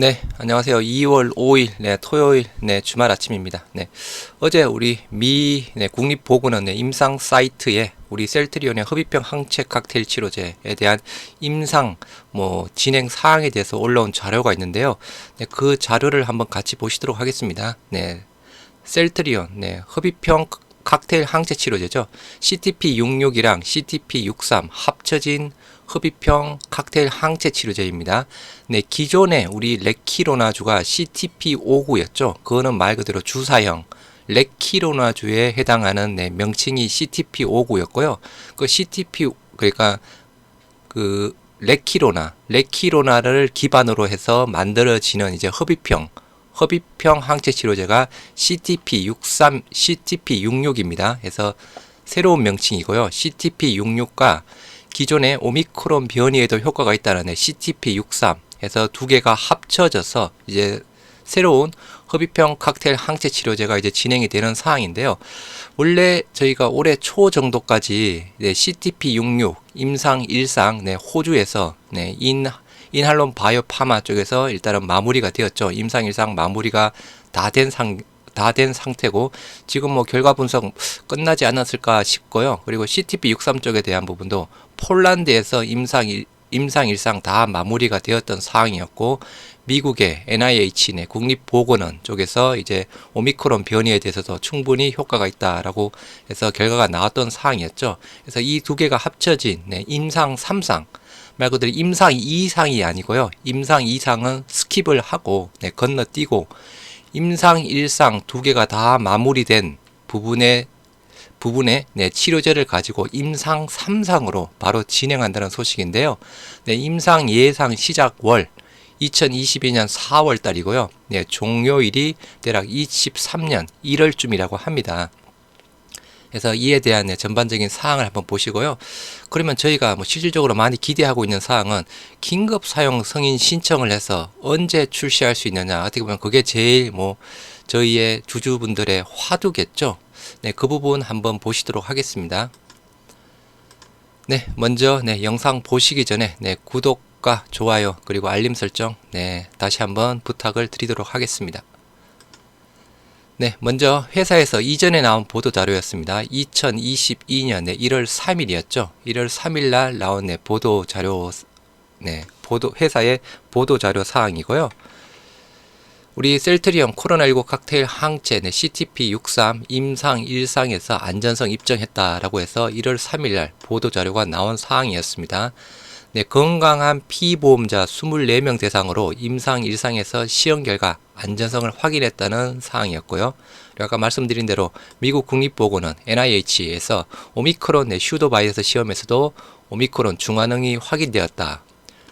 네, 안녕하세요. 2월 5일, 네, 토요일, 네, 주말 아침입니다. 네, 어제 우리 미, 네, 국립보건원, 네, 임상 사이트에 우리 셀트리온의 흡입형 항체 칵테일 치료제에 대한 임상, 뭐, 진행 사항에 대해서 올라온 자료가 있는데요. 네, 그 자료를 한번 같이 보시도록 하겠습니다. 네, 셀트리온, 네, 흡입형 칵테일 항체 치료제죠. CTP66이랑 CTP63 합쳐진 흡입형 칵테일 항체 치료제입니다. 네, 기존에 우리 레키로나주가 CTP59였죠. 그거는 말 그대로 주사형 레키로나주에 해당하는 네, 명칭이 CTP59였고요. 그 CTP 그러니까 그 레키로나, 레키로나를 기반으로 해서 만들어지는 이제 흡입형 흡입형 항체 치료제가 CTP63, CTP66입니다. 그래서 새로운 명칭이고요. CTP66과 기존의 오미크론 변이에도 효과가 있다는 CTP63 해서 두 개가 합쳐져서 이제 새로운 흡입형 칵테일 항체 치료제가 이제 진행이 되는 사항인데요. 원래 저희가 올해 초 정도까지 네, CTP66 임상 일상 네, 호주에서 네, 인 인할론 바이오 파마 쪽에서 일단은 마무리가 되었죠. 임상 일상 마무리가 다 된 상, 다 된 상태고 지금 뭐 결과 분석 끝나지 않았을까 싶고요. 그리고 CTP63 쪽에 대한 부분도 폴란드에서 임상 일, 임상 일상 다 마무리가 되었던 사항이었고 미국의 NIH 내 국립보건원 쪽에서 이제 오미크론 변이에 대해서도 충분히 효과가 있다라고 해서 결과가 나왔던 사항이었죠. 그래서 이 두 개가 합쳐진 네, 임상 3상 말 그대로 임상 2상이 아니고요. 임상 2상은 스킵을 하고 네, 건너뛰고 임상 1상 두 개가 다 마무리된 부분에 부분에 네, 치료제를 가지고 임상 3상으로 바로 진행한다는 소식인데요. 네, 임상 예상 시작 월 2022년 4월 달이고요. 네, 종료일이 대략 23년 1월쯤이라고 합니다. 그래서 이에 대한 네, 전반적인 사항을 한번 보시고요. 그러면 저희가 뭐 실질적으로 많이 기대하고 있는 사항은 긴급 사용 승인 신청을 해서 언제 출시할 수 있느냐. 어떻게 보면 그게 제일 뭐 저희의 주주분들의 화두겠죠. 네, 그 부분 한번 보시도록 하겠습니다. 네, 먼저 네, 영상 보시기 전에 네, 구독과 좋아요 그리고 알림 설정 네, 다시 한번 부탁을 드리도록 하겠습니다. 네, 먼저 회사에서 이전에 나온 보도 자료였습니다. 2022년 네, 1월 3일이었죠. 1월 3일 날 나온 네, 보도 자료 네, 보도 회사의 보도 자료 사항이고요. 우리 셀트리온 코로나19 칵테일 항체 네, CTP63 임상 1상에서 안전성 입증했다라고 해서 1월 3일 날 보도 자료가 나온 사항이었습니다. 네, 건강한 피보험자 24명 대상으로 임상 1상에서 시험 결과 안전성을 확인했다는 사항이었고요. 아까 말씀드린 대로 미국 국립보건원 NIH에서 오미크론 네, 슈도 바이러스 시험에서도 오미크론 중환응이 확인되었다.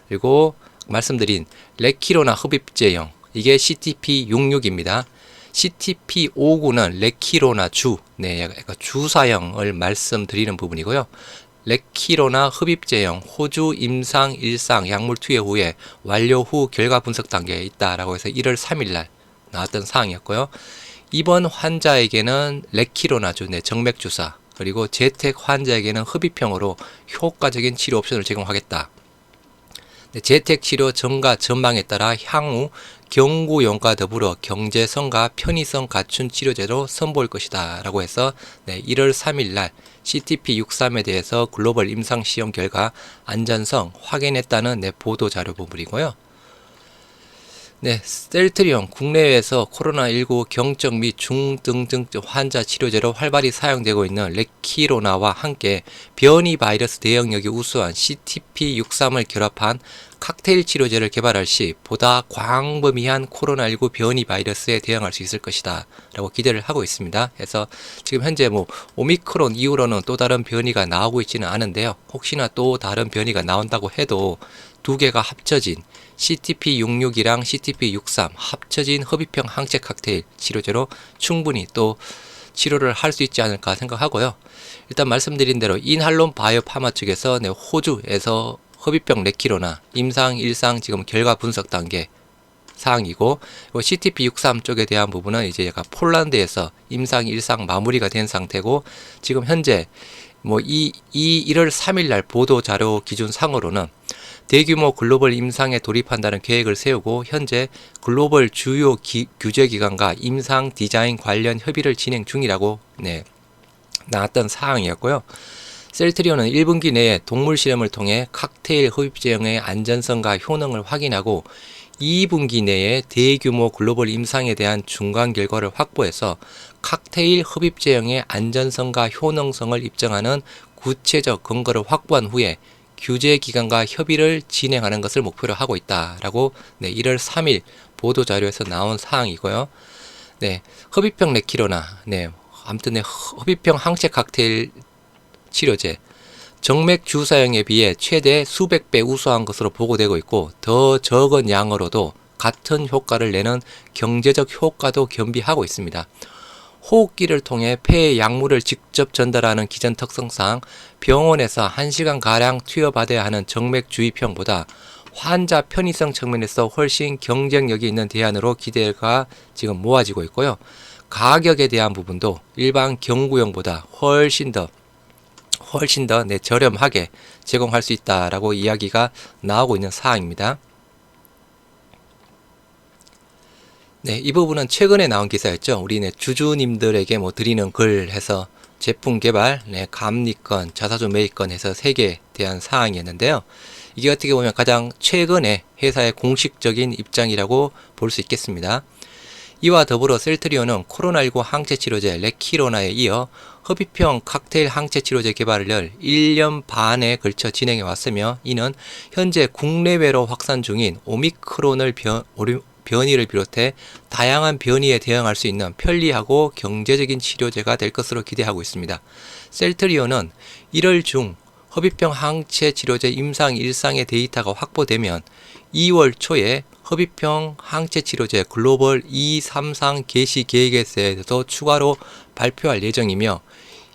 그리고 말씀드린 레키로나 흡입제형 이게 CTP66입니다. CTP59는 레키로나 주, 네, 주사형을 말씀드리는 부분이고요. 레키로나 흡입제형 호주 임상 일상 약물 투여 후에 완료 후 결과 분석 단계에 있다라고 해서 1월 3일 날 나왔던 사항이었고요. 이번 환자에게는 레키로나주 네, 정맥 주사 그리고 재택 환자에게는 흡입형으로 효과적인 치료 옵션을 제공하겠다. 네, 재택 치료 전가 전망에 따라 향후 경구용과 더불어 경제성과 편의성 갖춘 치료제로 선보일 것이다 라고 해서 네, 1월 3일 날 CTP63에 대해서 글로벌 임상시험 결과 안전성 확인했다는 네, 보도 자료 부분이고요. 네, 셀트리온 국내외에서 코로나19 경적 및 중등증 환자 치료제로 활발히 사용되고 있는 레키로나와 함께 변이 바이러스 대응력이 우수한 CTP63을 결합한 칵테일 치료제를 개발할 시 보다 광범위한 코로나19 변이 바이러스에 대응할 수 있을 것이다 라고 기대를 하고 있습니다. 그래서 지금 현재 뭐 오미크론 이후로는 또 다른 변이가 나오고 있지는 않은데요. 혹시나 또 다른 변이가 나온다고 해도 두 개가 합쳐진 CTP66이랑 CTP63 합쳐진 흡입형 항체 칵테일 치료제로 충분히 또 치료를 할 수 있지 않을까 생각하고요. 일단 말씀드린 대로 인할론 바이오 파마 측에서 네, 호주에서 흡입형 레키로나 임상 일상 지금 결과 분석 단계 사항이고 CTP63 쪽에 대한 부분은 이제 약간 폴란드에서 임상 일상 마무리가 된 상태고 지금 현재 뭐이이 1월 3일 날 보도 자료 기준 상으로는 대규모 글로벌 임상에 돌입한다는 계획을 세우고 현재 글로벌 주요 기- 규제기관과 임상 디자인 관련 협의를 진행 중이라고 네, 나왔던 사항이었고요. 셀트리온은 1분기 내에 동물 실험을 통해 칵테일 흡입 제형의 안전성과 효능을 확인하고 2분기 내에 대규모 글로벌 임상에 대한 중간 결과를 확보해서 칵테일 흡입 제형의 안전성과 효능성을 입증하는 구체적 근거를 확보한 후에 규제 기관과 협의를 진행하는 것을 목표로 하고 있다라고 네, 1월 3일 보도 자료에서 나온 사항이고요. 네, 흡입형 레키로나, 네, 아무튼 네, 흡입형 항체 칵테일 치료제 정맥 주사형에 비해 최대 수백 배 우수한 것으로 보고되고 있고 더 적은 양으로도 같은 효과를 내는 경제적 효과도 겸비하고 있습니다. 호흡기를 통해 폐에 약물을 직접 전달하는 기전 특성상 병원에서 1시간 가량 투여받아야 하는 정맥 주입형보다 환자 편의성 측면에서 훨씬 경쟁력이 있는 대안으로 기대가 지금 모아지고 있고요. 가격에 대한 부분도 일반 경구용보다 훨씬 더 훨씬 더 네, 저렴하게 제공할 수 있다라고 이야기가 나오고 있는 사항입니다. 네, 이 부분은 최근에 나온 기사였죠. 우리 네, 주주님들에게 뭐 드리는 글 해서 제품 개발, 네, 감리권, 자사주 매입권 해서 세 개에 대한 사항이었는데요. 이게 어떻게 보면 가장 최근에 회사의 공식적인 입장이라고 볼 수 있겠습니다. 이와 더불어 셀트리온은 코로나19 항체 치료제 레키로나에 이어 흡입형 칵테일 항체 치료제 개발을 1년 반에 걸쳐 진행해 왔으며 이는 현재 국내외로 확산 중인 오미크론을 변, 변이를 비롯해 다양한 변이에 대응할 수 있는 편리하고 경제적인 치료제가 될 것으로 기대하고 있습니다. 셀트리온은 1월 중 흡입형 항체 치료제 임상 일상의 데이터가 확보되면 2월 초에 흡입형 항체 치료제 글로벌 233 개시 계획에 대해서도 추가로 발표할 예정이며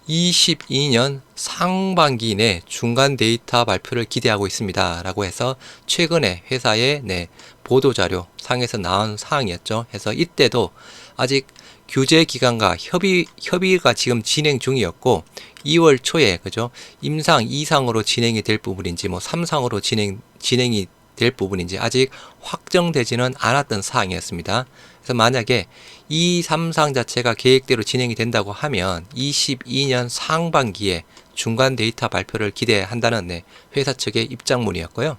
22년 상반기 내 중간 데이터 발표를 기대하고 있습니다. 라고 해서 최근에 회사의 네, 보도자료 상에서 나온 사항이었죠. 해서 이때도 아직 규제 기관과 협의, 협의가 지금 진행 중이었고 2월 초에 그죠 임상 2상으로 진행이 될 부분인지 뭐 3상으로 진행 진행이 될 부분인지 아직 확정되지는 않았던 사항이었습니다. 그래서 만약에 이 3상 자체가 계획대로 진행이 된다고 하면 22년 상반기에 중간 데이터 발표를 기대한다는 네, 회사 측의 입장문이었고요.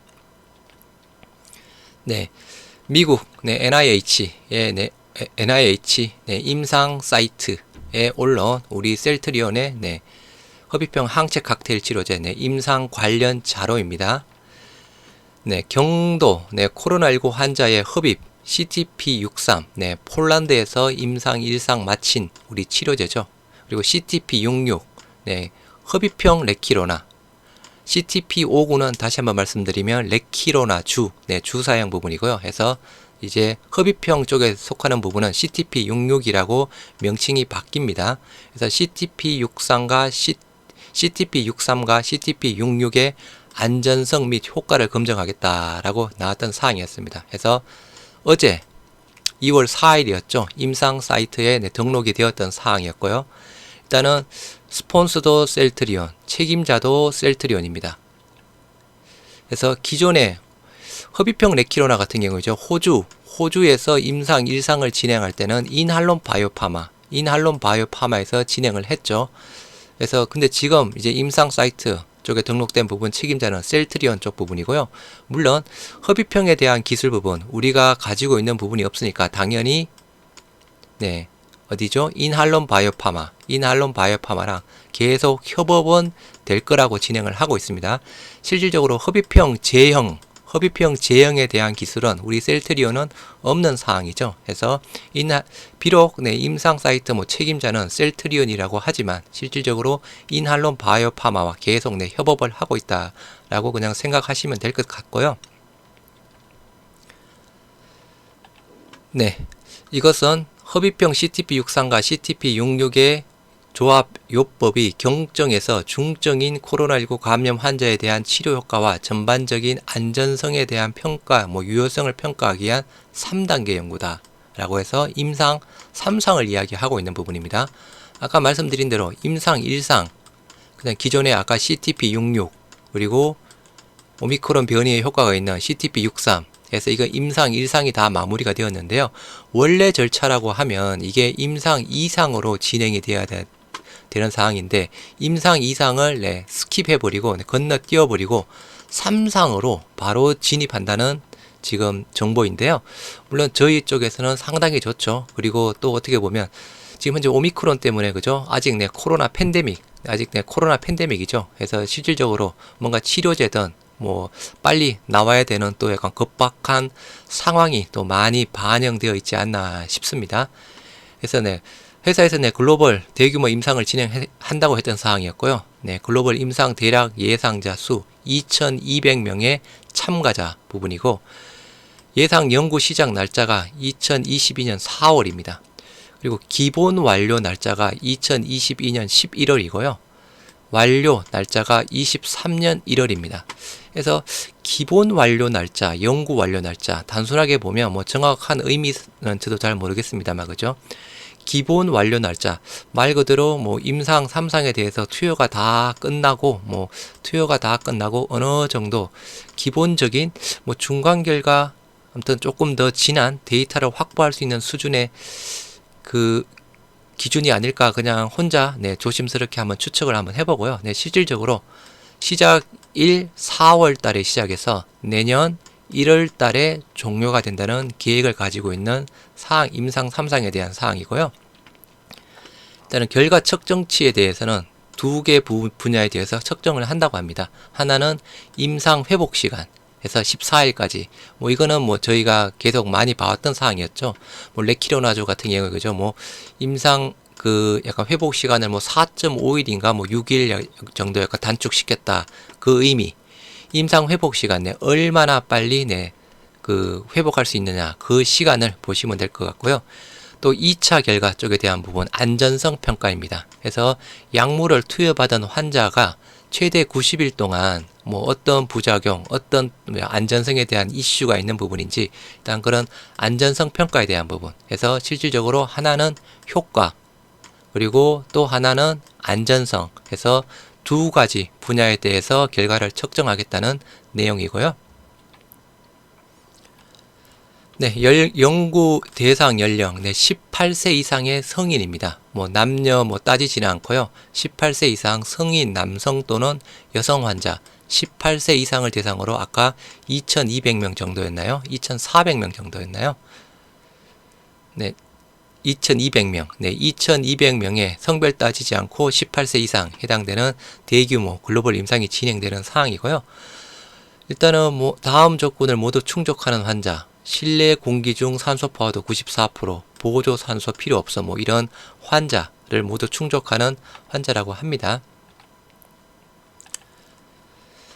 네, 미국 네, NIH의 네, 에- NIH 네, 임상 사이트에 올라온 우리 셀트리온의 네, 흡입형 항체 칵테일 치료제 네, 임상 관련 자료입니다. 네, 경도 네, 코로나19 환자의 흡입 CTP63 네, 폴란드에서 임상 1상 마친 우리 치료제죠. 그리고 CTP66 네, 흡입형 레키로나 CTP59는 다시 한번 말씀드리면 레키로나 주 네, 주사형 부분이고요. 해서 이제 흡입형 쪽에 속하는 부분은 CTP66이라고 명칭이 바뀝니다. 그래서 CTP63과 C, CTP63과 CTP66의 안전성 및 효과를 검증하겠다라고 나왔던 사항이었습니다. 그래서 어제 2월 4일이었죠. 임상 사이트에 네, 등록이 되었던 사항이었고요. 일단은 스폰서도 셀트리온, 책임자도 셀트리온입니다. 그래서 기존에 흡입형 레키로나 같은 경우죠. 호주, 호주에서 임상 1상을 진행할 때는 인할론 바이오파마, 인할론 바이오파마에서 진행을 했죠. 그래서 근데 지금 이제 임상 사이트 쪽에 등록된 부분 책임자는 셀트리온 쪽 부분이고요. 물론 흡입형에 대한 기술 부분 우리가 가지고 있는 부분이 없으니까 당연히 네 어디죠? 인할론 바이오파마, 인할론 바이오파마랑 계속 협업은 될 거라고 진행을 하고 있습니다. 실질적으로 흡입형 제형 흡입형 제형에 대한 기술은 우리 셀트리온은 없는 사항이죠. 그래서 인하, 비록 네, 임상 사이트 뭐 책임자는 셀트리온이라고 하지만 실질적으로 인할론 바이오파마와 계속 네, 협업을 하고 있다라고 그냥 생각하시면 될 것 같고요. 네, 이것은 흡입형 CTP63과 CTP66의 조합 요법이 경증에서 중증인 코로나19 감염 환자에 대한 치료 효과와 전반적인 안전성에 대한 평가, 뭐 유효성을 평가하기 위한 3단계 연구다 라고 해서 임상 3상을 이야기하고 있는 부분입니다. 아까 말씀드린 대로 임상 1상 그냥 기존의 아까 CTP66 그리고 오미크론 변이에 효과가 있는 CTP63 그래서 이거 임상 1상이 다 마무리가 되었는데요. 원래 절차라고 하면 이게 임상 2상으로 진행이 돼야 되, 는 사항인데 임상 2상을 네, 스킵해 버리고 네, 건너뛰어 버리고 3상으로 바로 진입한다는 지금 정보인데요. 물론 저희 쪽에서는 상당히 좋죠. 그리고 또 어떻게 보면 지금 현재 오미크론 때문에 그죠? 아직 내 코로나 팬데믹, 아직 내 코로나 팬데믹이죠. 그래서 실질적으로 뭔가 치료제든 뭐 빨리 나와야 되는 또 약간 급박한 상황이 또 많이 반영되어 있지 않나 싶습니다. 그래서 네 회사에서 네 글로벌 대규모 임상을 진행한다고 했던 사항이었고요. 네 글로벌 임상 대략 예상자 수 2,200명의 참가자 부분이고 예상 연구 시작 날짜가 2022년 4월입니다. 그리고 기본 완료 날짜가 2022년 11월이고요. 완료 날짜가 23년 1월입니다. 그래서 기본 완료 날짜, 연구 완료 날짜 단순하게 보면 뭐 정확한 의미는 저도 잘 모르겠습니다만 그죠? 기본 완료 날짜 말 그대로 뭐 임상 3상에 대해서 투여가 다 끝나고 뭐 투여가 다 끝나고 어느 정도 기본적인 뭐 중간 결과 아무튼 조금 더 진한 데이터를 확보할 수 있는 수준의 그 기준이 아닐까 그냥 혼자 네 조심스럽게 한번 추측을 한번 해보고요. 네 실질적으로 시작 1 4월 달에 시작해서 내년 1월 달에 종료가 된다는 계획을 가지고 있는 사항 임상 3상에 대한 사항이고요. 일단은 결과 측정치에 대해서는 두 개 분야에 대해서 측정을 한다고 합니다. 하나는 임상 회복 시간 해서 14일까지 뭐 이거는 뭐 저희가 계속 많이 봐왔던 사항이었죠. 뭐 레키로나조 같은 경우에 그죠. 뭐 임상 그 약간 회복 시간을 뭐 4.5일인가 뭐 6일 정도 약간 단축시켰다. 그 의미. 임상 회복 시간 내 얼마나 빨리 내 그 회복할 수 있느냐 그 시간을 보시면 될 것 같고요. 또 2차 결과 쪽에 대한 부분 안전성 평가입니다. 그래서 약물을 투여받은 환자가 최대 90일 동안 뭐 어떤 부작용, 어떤 안전성에 대한 이슈가 있는 부분인지 일단 그런 안전성 평가에 대한 부분. 그래서 실질적으로 하나는 효과 그리고 또 하나는 안전성. 해서 두 가지 분야에 대해서 결과를 측정하겠다는 내용이고요. 네, 열, 연구 대상 연령, 네, 18세 이상의 성인입니다. 뭐, 남녀 뭐 따지지는 않고요. 18세 이상 성인 남성 또는 여성 환자, 18세 이상을 대상으로 아까 2200명 정도였나요? 2400명 정도였나요? 네, 2200명, 네, 2200명의 성별 따지지 않고 18세 이상 해당되는 대규모 글로벌 임상이 진행되는 상황이고요. 일단은 뭐 다음 조건을 모두 충족하는 환자, 실내 공기 중 산소 포화도 94%, 보조 산소 필요 없어 뭐 이런 환자를 모두 충족하는 환자라고 합니다.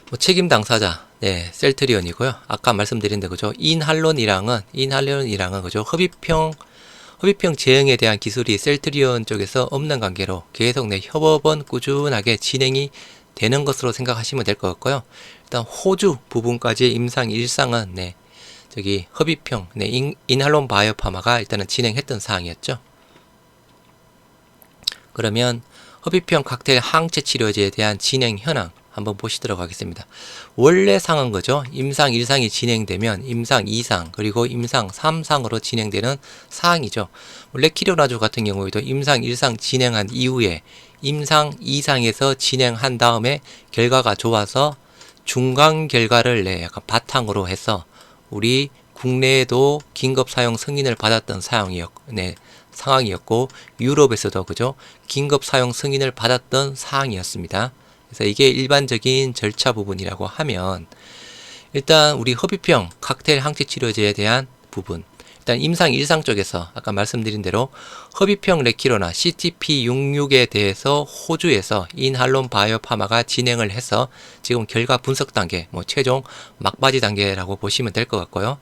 뭐 책임 당사자, 네, 셀트리온이고요. 아까 말씀드린 대 그죠? 인할론이랑은 인할론이랑은 그죠? 흡입형 흡입형 제형에 대한 기술이 셀트리온 쪽에서 없는 관계로 계속 내 협업은 꾸준하게 진행이 되는 것으로 생각하시면 될 것 같고요. 일단 호주 부분까지 임상 일상은 네, 저기 흡입형 네, 인, 인할론 바이오파마가 일단은 진행했던 사항이었죠. 그러면 흡입형 칵테일 항체 치료제에 대한 진행 현황 한번 보시도록 하겠습니다. 원래 상은 거죠. 임상 1상이 진행되면 임상 2상 그리고 임상 3상으로 진행되는 사항이죠. 레키로나조 같은 경우에도 임상 1상 진행한 이후에 임상 2상에서 진행한 다음에 결과가 좋아서 중간 결과를 내 약간 바탕으로 해서 우리 국내에도 긴급 사용 승인을 받았던 사용이었, 네, 상황이었고 유럽에서도 그죠 긴급 사용 승인을 받았던 사항이었습니다. 그래서 이게 일반적인 절차 부분이라고 하면 일단 우리 흡입형 칵테일 항체 치료제에 대한 부분 일단 임상 일상 쪽에서 아까 말씀드린 대로 흡입형 레키로나 CTP66에 대해서 호주에서 인할론 바이오파마가 진행을 해서 지금 결과 분석 단계, 뭐 최종 막바지 단계라고 보시면 될 것 같고요.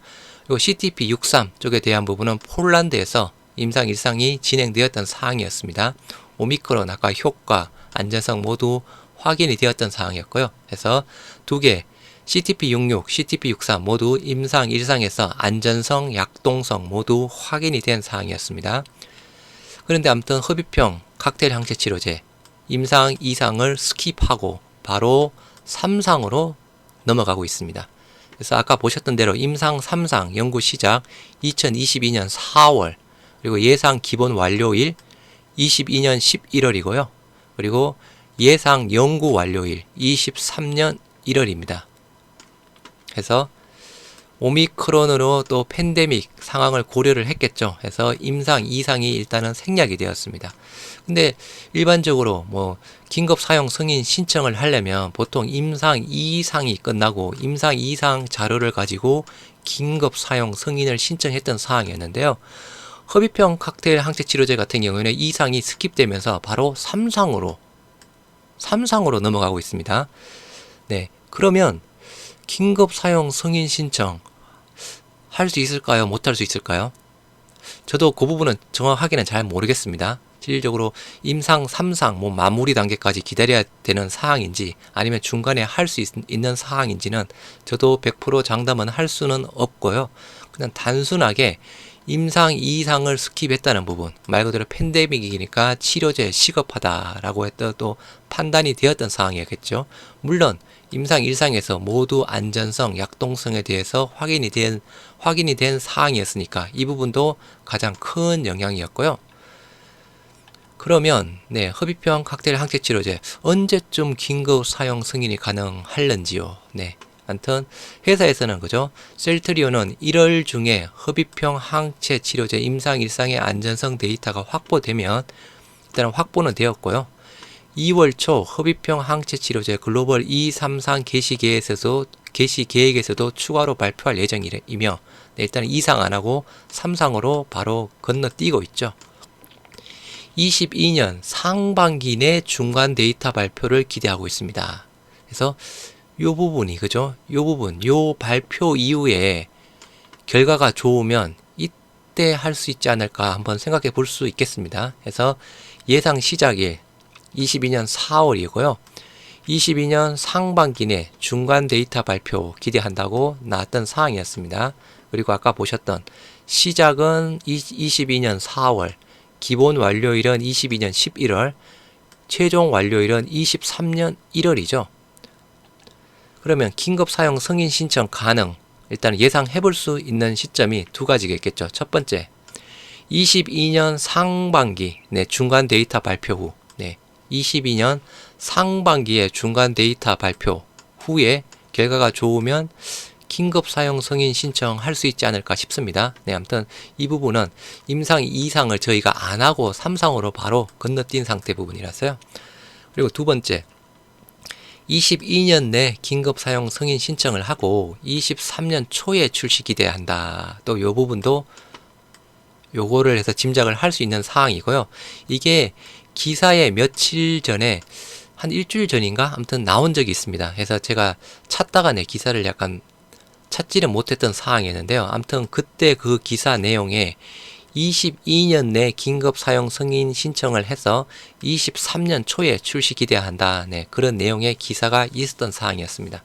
그리고 CTP63 쪽에 대한 부분은 폴란드에서 임상 일상이 진행되었던 사항이었습니다. 오미크론 아까 효과, 안전성 모두 확인이 되었던 사항이었고요. 그래서 두 개, CTP66, CTP63 모두 임상 1상에서 안전성, 약동성 모두 확인이 된 사항이었습니다. 그런데 아무튼 흡입형 칵테일 항체 치료제 임상 2상을 스킵하고 바로 3상으로 넘어가고 있습니다. 그래서 아까 보셨던 대로 임상 3상 연구 시작 2022년 4월 그리고 예상 기본 완료일 22년 11월이고요. 그리고 예상 연구 완료일 23년 1월입니다. 그래서 오미크론으로 또 팬데믹 상황을 고려를 했겠죠. 해서 임상 이상이 일단은 생략이 되었습니다. 근데 일반적으로 뭐 긴급 사용 승인 신청을 하려면 보통 임상 이상이 끝나고 임상 이상 자료를 가지고 긴급 사용 승인을 신청했던 사항이었는데요. 허비평 칵테일 항체 치료제 같은 경우에는 이상이 스킵되면서 바로 3상으로 3상으로 넘어가고 있습니다. 네. 그러면 긴급 사용 승인 신청 할 수 있을까요? 못 할 수 있을까요? 저도 그 부분은 정확하게는 잘 모르겠습니다. 실질적으로 임상 3상 뭐 마무리 단계까지 기다려야 되는 사항인지 아니면 중간에 할 수 있는 사항인지는 저도 100% 장담은 할 수는 없고요. 그냥 단순하게 임상 2상을 스킵했다는 부분 말 그대로 팬데믹이니까 치료제 시급하다라고 했던 또 판단이 되었던 상황이었겠죠. 물론 임상 1상에서 모두 안전성, 약동성에 대해서 확인이 된 확인이 된 사항이었으니까 이 부분도 가장 큰 영향이었고요. 그러면 네 흡입형 칵테일 항체 치료제 언제쯤 긴급 사용 승인이 가능할는지요? 네. 아무튼 회사에서는 그죠 셀트리온은 1월 중에 흡입형 항체 치료제 임상 일상의 안전성 데이터가 확보되면 일단 확보는 되었고요. 2월 초 흡입형 항체 치료제 글로벌 233 개시 계획에서도 개시 계획에서도 추가로 발표할 예정이며 네, 일단 2상 안 하고 3상으로 바로 건너뛰고 있죠. 22년 상반기 내 중간 데이터 발표를 기대하고 있습니다. 그래서 요 부분이 그죠? 요 부분 요 발표 이후에 결과가 좋으면 이때 할 수 있지 않을까 한번 생각해 볼 수 있겠습니다. 그래서 예상 시작일 22년 4월이고요. 22년 상반기 내 중간 데이터 발표 기대한다고 나왔던 사항이었습니다. 그리고 아까 보셨던 시작은 22년 4월, 기본 완료일은 22년 11월, 최종 완료일은 23년 1월이죠. 그러면 긴급 사용 승인 신청 가능. 일단 예상해 볼 수 있는 시점이 두 가지겠죠. 첫 번째, 22년 상반기 네, 중간 데이터 발표 후, 네, 22년 상반기에 중간 데이터 발표 후에 결과가 좋으면 긴급 사용 승인 신청할 수 있지 않을까 싶습니다. 네, 아무튼 이 부분은 임상 2상을 저희가 안 하고 3상으로 바로 건너뛴 상태 부분이라서요. 그리고 두 번째, 22년 내 긴급 사용 승인 신청을 하고 23년 초에 출시 기대한다. 또 요 부분도 요거를 해서 짐작을 할 수 있는 사항이고요. 이게 기사에 며칠 전에 한 일주일 전인가 아무튼 나온 적이 있습니다. 그래서 제가 찾다가 내 기사를 약간 찾지를 못했던 사항이었는데요. 아무튼 그때 그 기사 내용에 22년 내 긴급 사용 승인 신청을 해서 23년 초에 출시 기대한다. 네, 그런 내용의 기사가 있었던 사항이었습니다.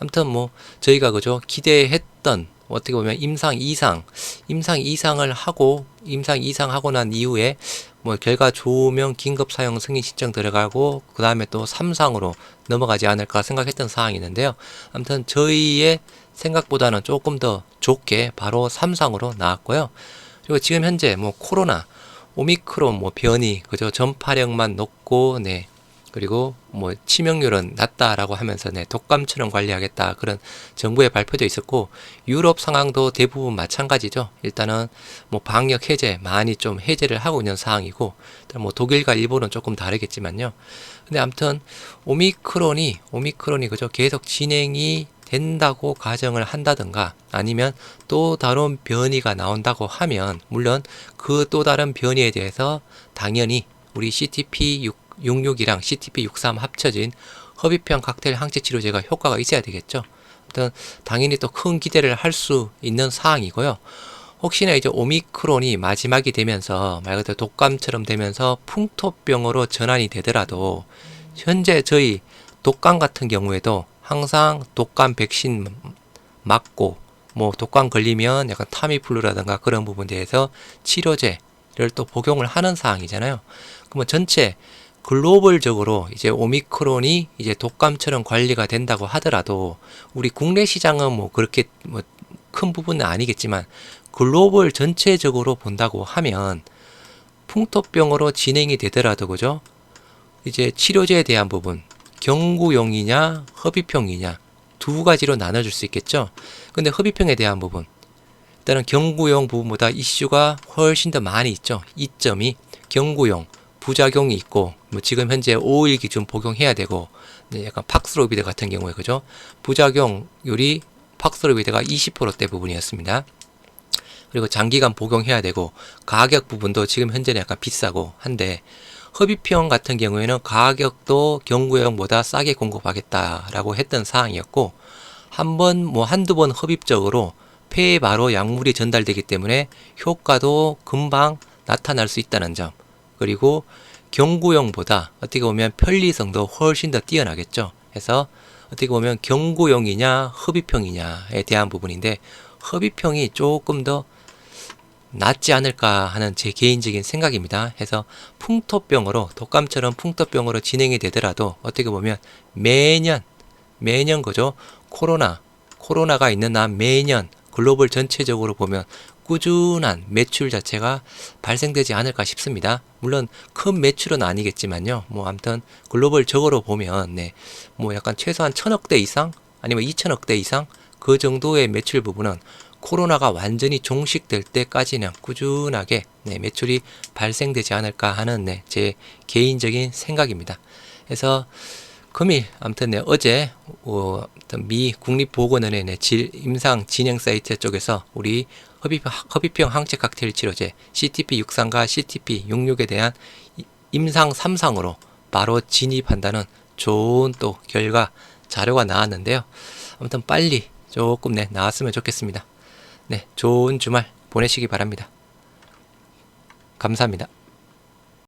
아무튼 뭐 저희가 그죠 기대했던 어떻게 보면 임상 이상 임상 이상을 하고 임상 이상 하고 난 이후에 뭐 결과 좋으면 긴급 사용 승인 신청 들어가고 그 다음에 또 3상으로 넘어가지 않을까 생각했던 사항이 있는데요. 아무튼 저희의 생각보다는 조금 더 좋게 바로 3상으로 나왔고요. 그리고 지금 현재 뭐 코로나, 오미크론 뭐 변이 그죠 전파력만 높고 네 그리고 뭐 치명률은 낮다라고 하면서 네 독감처럼 관리하겠다 그런 정부의 발표도 있었고 유럽 상황도 대부분 마찬가지죠. 일단은 뭐 방역 해제 많이 좀 해제를 하고 있는 상황이고 뭐 독일과 일본은 조금 다르겠지만요. 근데 아무튼 오미크론이 오미크론이 그죠 계속 진행이 된다고 가정을 한다든가 아니면 또 다른 변이가 나온다고 하면 물론 그 또 다른 변이에 대해서 당연히 우리 CTP 66이랑 CTP 63 합쳐진 허비평 칵테일 항체 치료제가 효과가 있어야 되겠죠. 아무튼 당연히 또 큰 기대를 할 수 있는 사항이고요. 혹시나 이제 오미크론이 마지막이 되면서 말 그대로 독감처럼 되면서 풍토병으로 전환이 되더라도 현재 저희 독감 같은 경우에도 항상 독감 백신 맞고 뭐 독감 걸리면 약간 타미플루라든가 그런 부분에 대해서 치료제를 또 복용을 하는 사항이잖아요. 그러면 전체 글로벌적으로 이제 오미크론이 이제 독감처럼 관리가 된다고 하더라도 우리 국내 시장은 뭐 그렇게 뭐 큰 부분은 아니겠지만 글로벌 전체적으로 본다고 하면 풍토병으로 진행이 되더라도 그죠? 이제 치료제에 대한 부분 경구용이냐 허비평이냐 두 가지로 나눠줄 수 있겠죠. 근데 허비평에 대한 부분 일단은 경구용 부분보다 이슈가 훨씬 더 많이 있죠. 이점이 경구용 부작용이 있고 뭐 지금 현재 5일 기준 복용해야 되고 네, 약간 팍스로비드 같은 경우에 그죠 부작용률이 팍스로비드가 20%대 부분이었습니다. 그리고 장기간 복용해야 되고 가격 부분도 지금 현재는 약간 비싸고 한데 허비평 같은 경우에는 가격도 경구용보다 싸게 공급하겠다라고 했던 사항이었고 한 번 뭐 한두 번 흡입적으로 폐에 바로 약물이 전달되기 때문에 효과도 금방 나타날 수 있다는 점 그리고 경구용보다 어떻게 보면 편리성도 훨씬 더 뛰어나겠죠. 그래서 어떻게 보면 경구용이냐 흡입형이냐에 대한 부분인데 흡입형이 조금 더 낫지 않을까 하는 제 개인적인 생각입니다. 해서 풍토병으로 독감처럼 풍토병으로 진행이 되더라도 어떻게 보면 매년 매년 그죠 코로나 코로나가 있는 한 매년 글로벌 전체적으로 보면 꾸준한 매출 자체가 발생되지 않을까 싶습니다. 물론 큰 매출은 아니겠지만요. 뭐 아무튼 글로벌적으로 보면 네. 뭐 약간 최소한 천억 대 이상 아니면 이천억 대 이상 그 정도의 매출 부분은 코로나가 완전히 종식될 때까지는 꾸준하게 네, 매출이 발생되지 않을까 하는 네, 제 개인적인 생각입니다. 그래서 금일 아무튼 네, 어제 어, 미 국립보건원의 네, 질, 임상 진행 사이트 쪽에서 우리 허비평, 허비평 항체 칵테일 치료제 CTP63과 CTP66에 대한 이- 임상 3상으로 바로 진입한다는 좋은 또 결과 자료가 나왔는데요. 아무튼 빨리 조금 네, 나왔으면 좋겠습니다. 네, 좋은 주말 보내시기 바랍니다. 감사합니다.